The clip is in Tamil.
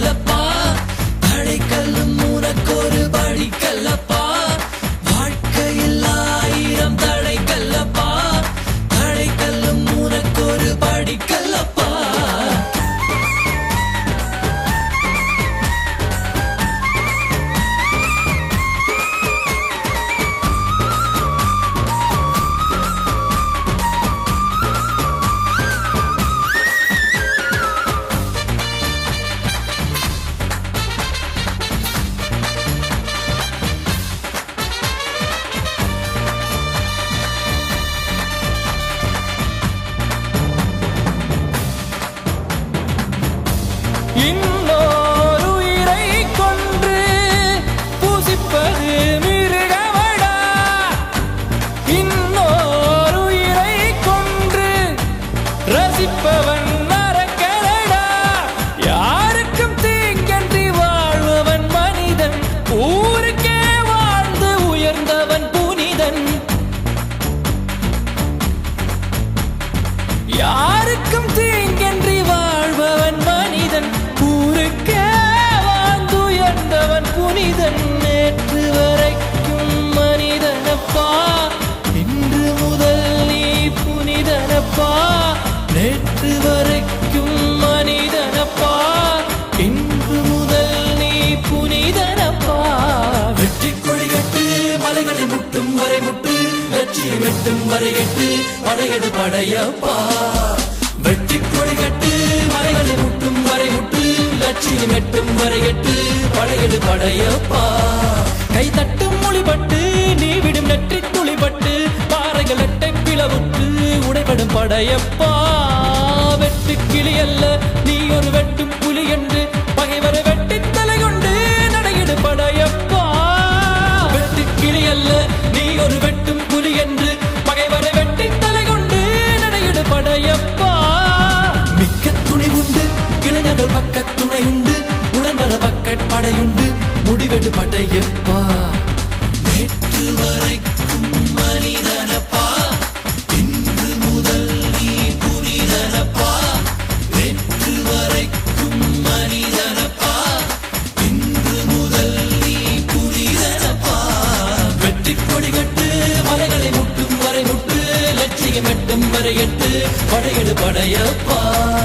தடை லட்சியம் வரையட்டு வரை படையெடு படையப்பா. வெற்றி கொடிகட்டு மலைகளை முட்டும் வரை முட்டு லட்சியம் எட்டும் வரையட்டு படையெடு படையப்பா. கை தட்டும் மொழிபட்டு நீ விடும் நெற்றி துளிபட்டு பாறைகள் எட்டை பிளவுற்று உடைபடும் படையப்பா. வெட்டு கிளி அல்ல நீ ஒரு வெட்டும் முடிவெடு படையப்பா நேற்று வரைக்கும் மனிதனப்பா. இன்று முதல் நீ புனிதனப்பா. நேற்று வரைக்கும் மனிதனப்பா. இன்று முதல் நீ புனிதனப்பா. வெற்றி கொடி கட்டு மலைகளை முட்டும் வரை முட்டு. லட்சியம் எட்டும் வரை எட்டு. படையெடு படையப்பா.